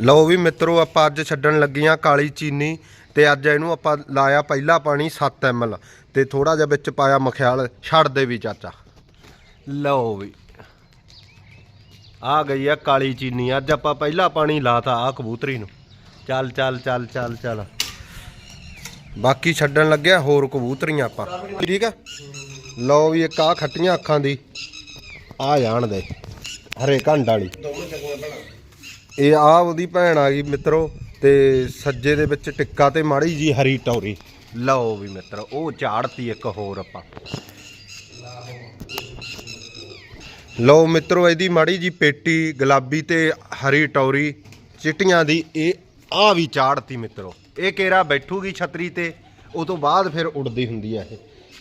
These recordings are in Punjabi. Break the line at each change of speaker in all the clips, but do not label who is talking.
ਲਓ ਵੀ ਮਿੱਤਰੋ, ਆਪਾਂ ਅੱਜ ਛੱਡਣ ਲੱਗੀਆਂ ਕਾਲੀ ਚੀਨੀ ਤੇ ਅੱਜ ਇਹਨੂੰ ਆਪਾਂ ਲਾਇਆ ਪਹਿਲਾ ਪਾਣੀ 7 ml ਤੇ ਥੋੜਾ ਜਿਹਾ ਵਿੱਚ ਪਾਇਆ ਮਖਿਆਲ, ਛੱਡ ਦੇ ਵੀ ਚਾਚਾ। ਲਓ ਵੀ, ਆ ਗਈ ਆ ਕਾਲੀ ਚੀਨੀ, ਅੱਜ ਆਪਾਂ ਪਹਿਲਾ ਪਾਣੀ ਲਾਤਾ ਆ ਕਬੂਤਰੀ ਨੂੰ। ਚੱਲ ਚੱਲ ਚੱਲ ਚੱਲ ਚੱਲ। ਬਾਕੀ ਛੱਡਣ ਲੱਗਿਆ ਹੋਰ ਕਬੂਤਰੀਆਂ ਆਪਾਂ। ਠੀਕ ਆ? ਲਓ ਵੀ ਇੱਕ ਆ ਖੱਟੀਆਂ ਅੱਖਾਂ ਦੀ ਆ ਜਾਣ ਦੇ ਹਰੇ ਘੰਡ ਵਾਲੀ। ਇਹ ਆ ਉਹਦੀ ਭੈਣ ਆ ਗਈ ਮਿੱਤਰੋ, ਤੇ ਸੱਜੇ ਦੇ ਵਿੱਚ ਟਿੱਕਾ ਤੇ ਮਾੜੀ ਜੀ ਹਰੀ ਟੌਰੀ। ਲਓ ਵੀ ਮਿੱਤਰ, ਉਹ ਝਾੜਤੀ ਇੱਕ ਹੋਰ ਆਪਾਂ। ਲਓ ਮਿੱਤਰੋ, ਇਹਦੀ ਮਾੜੀ ਜੀ ਪੇਟੀ, ਗੁਲਾਬੀ ਤੇ ਹਰੀ ਟੌਰੀ, ਚਿੱਟੀਆਂ ਦੀ, ਇਹ ਆ ਵੀ ਝਾੜਤੀ ਮਿੱਤਰੋ। ਇਹ ਕੇਰਾ ਬੈਠੂਗੀ ਛਤਰੀ ਤੇ, ਉਹ ਤੋਂ ਬਾਅਦ ਫਿਰ ਉੱਡਦੀ ਹੁੰਦੀ ਆ ਇਹ।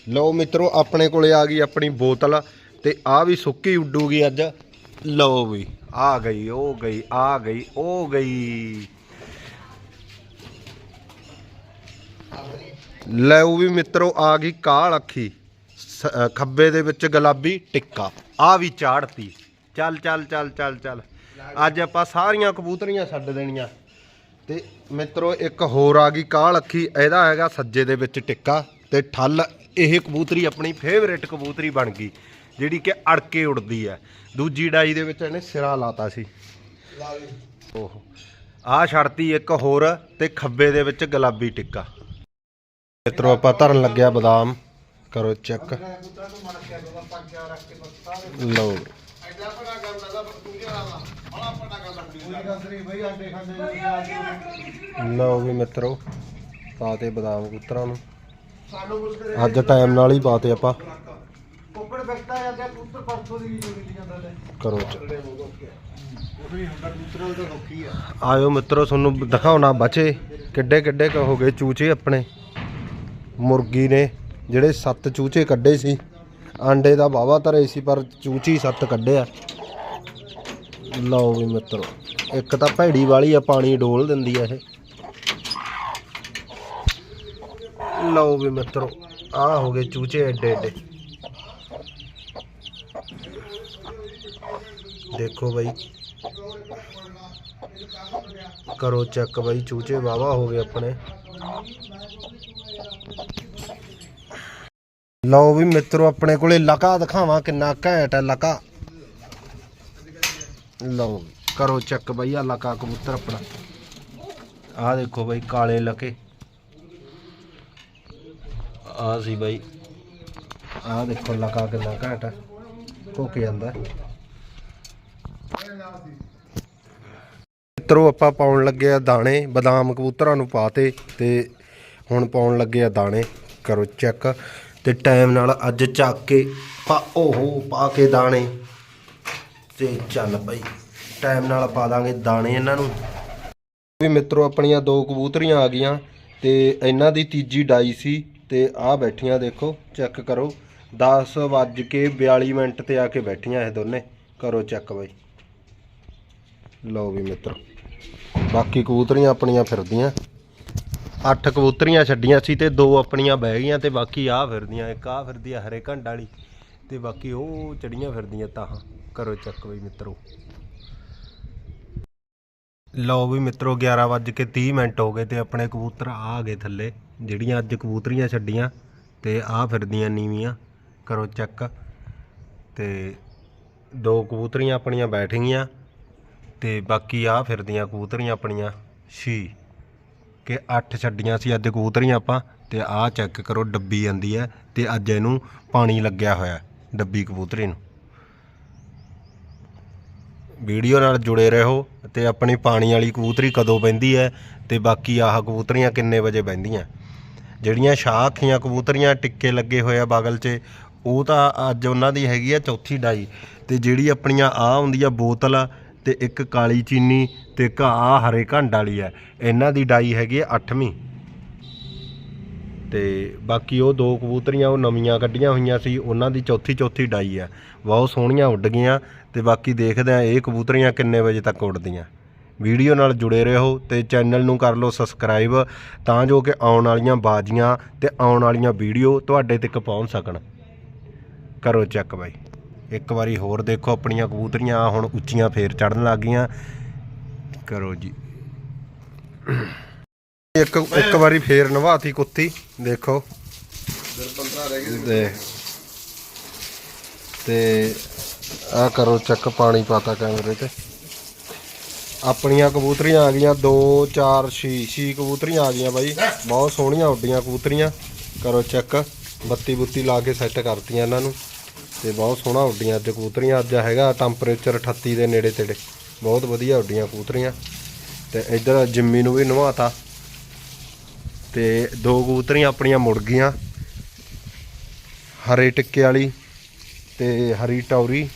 ਲਓ ਮਿੱਤਰੋ, ਆਪਣੇ ਕੋਲੇ ਆ ਗਈ ਆਪਣੀ ਬੋਤਲ, ਤੇ ਆ ਵੀ ਸੁੱਕੀ ਉੱਡੂਗੀ ਅੱਜ। ਲਓ ਵੀ, ਆ ਗਈ, ਉਹ ਗਈ, ਆ ਗਈ, ਉਹ ਗਈ। ਲਓ ਵੀ ਮਿੱਤਰੋ, ਆ ਗਈ ਕਾਲ ਅੱਖੀ, ਸ- ਖੱਬੇ ਦੇ ਵਿੱਚ ਗੁਲਾਬੀ ਟਿੱਕਾ ਆ ਵੀ ਚਾੜਤੀ ਚੱਲ ਚੱਲ ਚੱਲ ਚੱਲ ਚੱਲ। ਅੱਜ ਆਪਾਂ ਸਾਰੀਆਂ ਕਬੂਤਰੀਆਂ ਛੱਡ ਦੇਣੀਆਂ। ਤੇ ਮਿੱਤਰੋ, ਇੱਕ ਹੋਰ ਆ ਗਈ ਕਾਲ ਅੱਖੀ, ਇਹਦਾ ਹੈਗਾ ਸੱਜੇ ਦੇ ਵਿੱਚ ਟਿੱਕਾ, ਤੇ ਠੱਲ, ਇਹ ਕਬੂਤਰੀ ਆਪਣੀ ਫੇਵਰੇਟ ਕਬੂਤਰੀ ਬਣ ਗਈ। ਜਿਹੜੀ ਕਿ ਅੜ ਕੇ ਉੜਦੀ ਹੈ। ਦੂਜੀ ਡਾਈ ਦੇ ਵਿੱਚ ਇਹਨੇ ਸਿਰਾ ਲਾਤਾ ਸੀ। ਓਹ। ਆ ਛੜਤੀ ਇੱਕ ਹੋਰ ਤੇ ਖੱਬੇ ਦੇ ਵਿੱਚ ਗੁਲਾਬੀ ਟਿੱਕਾ। ਮਿੱਤਰੋ ਆਪਾਂ ਧਰਨ ਲੱਗਿਆ ਬਦਾਮ। ਕਰੋ ਚੈੱਕ। ਲਓ। ਲਓ ਵੀ ਮਿੱਤਰੋ ਪਾਤੇ ਬਦਾਮ ਕਬੂਤਰਾਂ ਨੂੰ। ਅੱਜ ਟਾਈਮ ਨਾਲ ਹੀ ਪਾਤੇ ਆਪਾਂ।
ਉੱਪਰ ਬੈਠਾ ਜਾਂਦਾ ਪੁੱਤਰ ਪਰਸੋਂ ਦੀ ਜੁੜੀ ਜਾਂਦਾ ਲੈ
ਕਰੋ check।
ਉਹ ਵੀ ਹੁੰਦਾ ਪੁੱਤਰ ਦਾ ਰੋਕੀ ਆ।
ਆਇਓ ਮਿੱਤਰੋ ਤੁਹਾਨੂੰ ਦਿਖਾਉਣਾ ਬਚੇ। ਕਿੱਡੇ ਕਿੱਡੇ ਕੁ ਹੋ ਗਏ ਚੂਚੇ ਆਪਣੇ। ਮੁਰਗੀ ਨੇ ਜਿਹੜੇ ਸੱਤ ਚੂਚੇ ਕੱਢੇ ਸੀ। ਆਂਡੇ ਦਾ ਵਾਵਾ ਧਰੇ ਸੀ ਪਰ ਚੂਚੀ ਸੱਤ ਕੱਢਿਆ। ਲਓ ਵੀ ਮਿੱਤਰੋ ਇੱਕ ਤਾਂ ਭੈੜੀ ਵਾਲੀ ਆ ਪਾਣੀ ਡੋਲ ਦਿੰਦੀ ਆ ਇਹ। ਲਓ ਵੀ ਮਿੱਤਰੋ ਆ ਹੋ ਗਏ ਚੂਚੇ ਐਡੇ ਐਡੇ। ਦੇਖੋ ਬਾਈ। ਕਰੋ ਚੈੱਕ ਬਾਈ, ਚੂਚੇ ਵਾਵਾ ਹੋ ਗਏ ਆਪਣੇ। ਲਓ ਵੀ ਮਿੱਤਰੋ, ਆਪਣੇ ਕੋਲੇ ਲਕਾ ਦਿਖਾਵਾਂ ਕਿੰਨਾ ਘੈਂਟ ਹੈ ਲਕਾ ਲਓ ਕਰੋ ਚੈੱਕ ਬਾਈ ਆ ਲਕਾ ਕਬੂਤਰ ਆਪਣਾ। ਆਹ ਦੇਖੋ ਬਾਈ, ਕਾਲੇ ਲਕੇ ਆ ਸੀ ਬਾਈ। ਆਹ ਦੇਖੋ ਲਕਾ ਕਿੰਨਾ ਘੈਂਟ ਹੈ। ਘੁੱਕ ਜਾਂਦਾ। ਮਿੱਤਰੋ, ਆਪਾਂ ਪਾਉਣ ਲੱਗੇ ਆ ਦਾਣੇ, ਬਦਾਮ ਕਬੂਤਰਾਂ ਨੂੰ ਪਾਤੇ ਤੇ ਹੁਣ ਪਾਉਣ ਲੱਗੇ ਆ ਦਾਣੇ। ਕਰੋ ਚੈੱਕ। ਤੇ ਟਾਈਮ ਨਾਲ ਅੱਜ ਚੱਕ ਕੇ ਪਾ, ਓਹੋ, ਪਾ ਕੇ ਦਾਣੇ। ਤੇ ਚੱਲ ਬਈ, ਟਾਈਮ ਨਾਲ ਪਾ ਦਾਂਗੇ ਦਾਣੇ ਇਹਨਾਂ ਨੂੰ। ਵੀ ਮਿੱਤਰੋ, ਆਪਣੀਆਂ ਦੋ ਕਬੂਤਰੀਆਂ ਆ ਗਈਆਂ, ਤੇ ਇਹਨਾਂ ਦੀ ਤੀਜੀ ਡਾਈ ਸੀ, ਤੇ ਆਹ ਬੈਠੀਆਂ ਦੇਖੋ, ਚੈੱਕ ਕਰੋ। 10 ਵੱਜ ਕੇ 42 ਮਿੰਟ ਤੇ ਆ ਕੇ ਬੈਠੀਆਂ ਇਹ ਦੋਨੇ। ਕਰੋ ਚੈੱਕ ਬਾਈ। ਲਓ ਵੀ ਮਿੱਤਰ, ਬਾਕੀ ਕਬੂਤਰੀਆਂ ਆਪਣੀਆਂ ਫਿਰਦੀਆਂ। ਅੱਠ ਕਬੂਤਰੀਆਂ ਛੱਡੀਆਂ ਸੀ ਤੇ ਦੋ ਆਪਣੀਆਂ ਬਹਿ ਗਈਆਂ ਤੇ ਬਾਕੀ ਆ ਫਿਰਦੀਆਂ, ਇੱਕ ਆ ਫਿਰਦੀ ਆ ਹਰੇ ਘੰਡ ਵਾਲੀ ਤੇ ਬਾਕੀ ਉਹ ਚੜੀਆਂ ਫਿਰਦੀਆਂ ਤਾਂ। ਕਰੋ ਚੱਕ ਬਈ ਮਿੱਤਰੋ। ਲਓ ਵੀ ਮਿੱਤਰੋ 11 ਵੱਜ ਕੇ 30 ਮਿੰਟ ਹੋ ਗਏ ਤੇ ਆਪਣੇ ਕਬੂਤਰ ਆ ਗਏ ਥੱਲੇ, ਜਿਹੜੀਆਂ ਅੱਜ ਕਬੂਤਰੀਆਂ ਛੱਡੀਆਂ ਤੇ ਆ ਫਿਰਦੀਆਂ ਨੀਵੀਆਂ। ਕਰੋ ਚੱਕ ਤੇ ਦੋ ਕਬੂਤਰੀਆਂ ਆਪਣੀਆਂ ਬੈਠ ਗਈਆਂ। ਤੇ ਬਾਕੀ ਆ ਫਿਰਦੀਆਂ ਕਬੂਤਰੀਆਂ ਆਪਣੀਆਂ, ਛੀ ਕਿ 8 ਛੱਡੀਆਂ ਸੀ ਅੱਜ ਕਬੂਤਰੀਆਂ ਆਪਾਂ, ਤੇ ਆਹ ਚੈੱਕ ਕਰੋ, ਡੱਬੀ ਆਂਦੀ ਹੈ ਤੇ ਅੱਜ ਇਹਨੂੰ ਪਾਣੀ ਲੱਗਿਆ ਹੋਇਆ ਡੱਬੀ ਕਬੂਤਰੀ ਨੂੰ। ਵੀਡੀਓ ਨਾਲ ਜੁੜੇ ਰਹੋ ਤੇ ਆਪਣੀ ਪਾਣੀ ਵਾਲੀ ਕਬੂਤਰੀ ਕਦੋਂ ਬੈੰਦੀ ਹੈ ਤੇ ਬਾਕੀ ਆਹ ਕਬੂਤਰੀਆਂ ਕਿੰਨੇ ਵਜੇ ਬੈੰਦੀਆਂ ਜਿਹੜੀਆਂ ਸ਼ਾਹ ਅੱਖੀਆਂ ਕਬੂਤਰੀਆਂ ਟਿੱਕੇ ਲੱਗੇ ਹੋਏ ਆ ਬਾਗਲ 'ਚ, ਉਹ ਤਾਂ ਅੱਜ ਉਹਨਾਂ ਦੀ ਹੈਗੀ ਆ ਚੌਥੀ ਡਾਈ ਤੇ ਜਿਹੜੀ ਆਪਣੀਆਂ ਆ ਹੁੰਦੀ ਆ ਬੋਤਲ ਤੇ ਇੱਕ ਕਾਲੀ ਚੀਨੀ ਤੇ ਇੱਕ ਆ ਹਰੇ ਘੰਡ ਵਾਲੀ ਹੈ। ਇਹਨਾਂ ਦੀ ਡਾਈ ਹੈਗੀ ਹੈ 8ਵੀਂ ਤੇ ਬਾਕੀ ਉਹ ਦੋ ਕਬੂਤਰੀਆਂ, ਉਹ ਨਵੀਆਂ ਕੱਢੀਆਂ ਹੋਈਆਂ ਸੀ, ਉਹਨਾਂ ਦੀ ਚੌਥੀ ਚੌਥੀ ਡਾਈ ਆ ਬਹੁਤ ਸੋਹਣੀਆਂ ਉੱਡ ਗਈਆਂ ਤੇ ਬਾਕੀ ਦੇਖਦੇ ਆ ਇਹ ਕਬੂਤਰੀਆਂ ਕਿੰਨੇ ਵਜੇ ਤੱਕ ਉੱਡਦੀਆਂ। ਵੀਡੀਓ ਨਾਲ ਜੁੜੇ ਰਹੋ ਤੇ ਚੈਨਲ ਨੂੰ ਕਰ ਲਓ ਸਬਸਕ੍ਰਾਈਬ ਤਾਂ ਜੋ ਕਿ ਆਉਣ ਵਾਲੀਆਂ ਬਾਜੀਆਂ ਤੇ ਆਉਣ ਵਾਲੀਆਂ ਵੀਡੀਓ ਤੁਹਾਡੇ ਤੱਕ ਪਹੁੰਚ ਸਕਣ। ਕਰੋ ਚੈੱਕ ਬਾਈ। ਇੱਕ ਵਾਰੀ ਹੋਰ ਦੇਖੋ ਆਪਣੀਆਂ ਕਬੂਤਰੀਆਂ ਹੁਣ ਉੱਚੀਆਂ ਫੇਰ ਚੜਨ ਲੱਗ ਗਈਆਂ। ਕਰੋ ਜੀ। ਇੱਕ ਇੱਕ ਵਾਰੀ ਫੇਰ ਨਵਾਤੀ ਕੁੱਤੀ, ਦੇਖੋ। ਦੇ ਤੇ ਆ ਕਰੋ ਚੈੱਕ ਪਾਣੀ ਪਾਤਾ ਕੈਮਰੇ ਤੇ। ਆਪਣੀਆਂ ਕਬੂਤਰੀਆਂ ਆ ਗਈਆਂ 2 4 6 6 ਕਬੂਤਰੀਆਂ ਆ ਗਈਆਂ ਬਾਈ। ਬਹੁਤ ਸੋਹਣੀਆਂ ਉੱਡੀਆਂ ਕਬੂਤਰੀਆਂ। ਕਰੋ ਚੈੱਕ ਬੱਤੀ ਬੁੱਤੀ ਲਾ ਕੇ ਸੈੱਟ ਕਰਤੀਆਂ ਇਹਨਾਂ ਨੂੰ। ਤੇ ਬਹੁਤ ਸੋਹਣਾ ਉੱਡੀਆਂ ਅੱਜ ਕਬੂਤਰੀਆਂ, ਅੱਜ ਹੈਗਾ ਟੈਂਪਰੇਚਰ 38 ਦੇ ਨੇੜੇ ਤੇੜੇ। ਬਹੁਤ ਵਧੀਆ ਉੱਡੀਆਂ ਕਬੂਤਰੀਆਂ। ਤੇ ਇੱਧਰ ਜਿੰਮੀ ਨੂੰ ਵੀ ਨਵਾਤਾ। ਤੇ ਦੋ ਕਬੂਤਰੀਆਂ ਆਪਣੀਆਂ ਮੁੜ ਗਈਆਂ। ਹਰੇ ਟਿੱਕੇ ਵਾਲੀ ਤੇ ਹਰੀ ਟੌਰੀ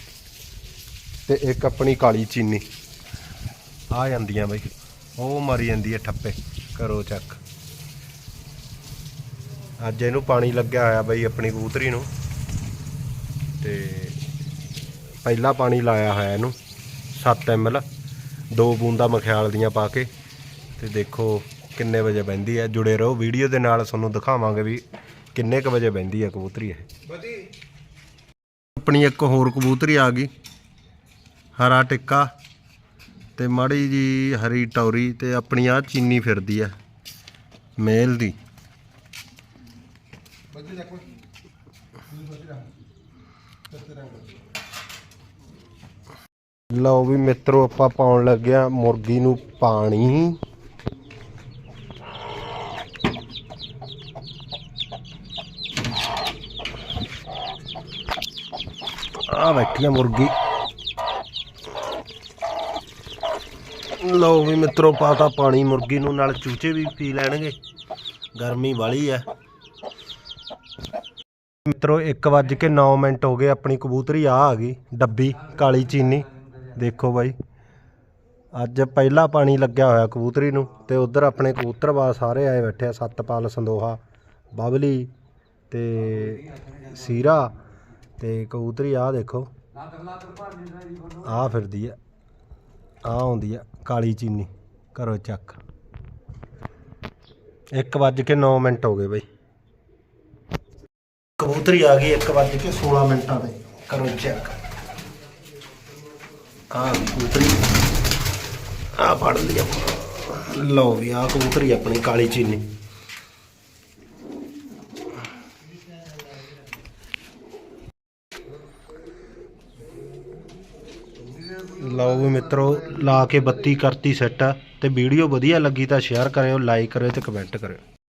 ਤੇ ਇੱਕ ਆਪਣੀ ਕਾਲੀ ਚੀਨੀ। ਆ ਜਾਂਦੀਆਂ ਬਈ। ਉਹ ਮਰੀ ਜਾਂਦੀ ਹੈ ਠੱਪੇ। ਕਰੋ ਚੱਕ ਅੱਜ ਇਹਨੂੰ ਪਾਣੀ ਲੱਗਿਆ ਹੋਇਆ ਬਈ ਆਪਣੀ ਕਬੂਤਰੀ ਨੂੰ। ਤੇ ਪਹਿਲਾ ਪਾਣੀ ਲਾਇਆ ਹੋਇਆ ਇਹਨੂੰ 7 ml ਦੋ ਬੂੰਦਾਂ ਮਖਿਆਲ ਦੀਆਂ ਪਾ ਕੇ ਤੇ ਦੇਖੋ ਕਿੰਨੇ ਵਜੇ ਬਹਿੰਦੀ ਹੈ। ਜੁੜੇ ਰਹੋ ਵੀਡੀਓ ਦੇ ਨਾਲ ਤੁਹਾਨੂੰ ਦਿਖਾਵਾਂਗੇ ਵੀ ਕਿੰਨੇ ਕ ਵਜੇ ਬਹਿੰਦੀ ਹੈ ਕਬੂਤਰੀ ਇਹ। ਆਪਣੀ ਇੱਕ ਹੋਰ ਕਬੂਤਰੀ ਆ ਗਈ ਹਰਾ ਟਿੱਕਾ ਤੇ ਮਾੜੀ ਜੀ ਹਰੀ ਟੌਰੀ ਤੇ ਆਪਣੀ ਆ ਚੀਨੀ ਫਿਰਦੀ ਆ ਮੇਲ ਦੀ। ਲਓ ਵੀ ਮਿੱਤਰੋ, ਆਪਾਂ ਪਾਉਣ ਲੱਗਿਆ ਮੁਰਗੀ ਨੂੰ ਪਾਣੀ। ਆ ਬੈਠੀ ਆ ਮੁਰਗੀ। ਲਓ ਵੀ ਮਿੱਤਰੋ ਪਾਤਾ ਪਾਣੀ, ਮੁਰਗੀ ਨੂੰ ਨਾਲ ਚੂਚੇ ਵੀ ਪੀ ਲੈਣਗੇ। ਗਰਮੀ ਵਾਲੀ ਆ। ਮਿੱਤਰੋ 1:09 ਮਿੰਟ ਹੋ ਗਏ, ਆਪਣੀ ਕਬੂਤਰੀ ਆ ਆ ਗਈ, ਡੱਬੀ, ਕਾਲੀ ਚੀਨੀ। ਦੇਖੋ ਬਾਈ, ਅੱਜ ਪਹਿਲਾ ਪਾਣੀ ਲੱਗਿਆ ਹੋਇਆ ਕਬੂਤਰੀ ਨੂੰ ਤੇ ਉਧਰ ਆਪਣੇ ਕਬੂਤਰਬਾਜ਼ ਸਾਰੇ ਆਏ ਬੈਠੇ ਆ, ਸਤਪਾਲ ਸੰਦੋਹਾ, ਬਬਲੀ ਤੇ ਸੀਰਾ ਤੇ ਕਬੂਤਰੀ ਆ, ਦੇਖੋ। ਆ ਫਿਰਦੀ ਆ ਆ ਆਉਂਦੀ ਆ, ਕਾਲੀ ਚੀਨੀ। ਕਰੋ ਚੱਕ। 1:09 ਮਿੰਟ ਹੋ ਗਏ ਬਾਈ। ਕਬੂਤਰੀ ਆ ਗਈ 1:16 ਮਿੰਟਾਂ ਤੇ। ਕਰੋ ਚੈੱਕ ਆ ਕਬੂਤਰੀ। ਆ ਫੜ ਲਿਆ ਲਓ ਵੀ ਆ ਕਬੂਤਰੀ ਆਪਣੀ ਕਾਲੀ ਚੀਨੀ। ਲਓ ਵੀ ਮਿੱਤਰੋ, ਲਾ ਕੇ ਬੱਤੀ ਕਰਤੀ ਸੈੱਟ ਤੇ ਵੀਡੀਓ ਵਧੀਆ ਲੱਗੀ ਤਾਂ ਸ਼ੇਅਰ ਕਰਿਓ ਲਾਈਕ ਕਰਿਓ ਤੇ ਕਮੈਂਟ ਕਰਿਓ।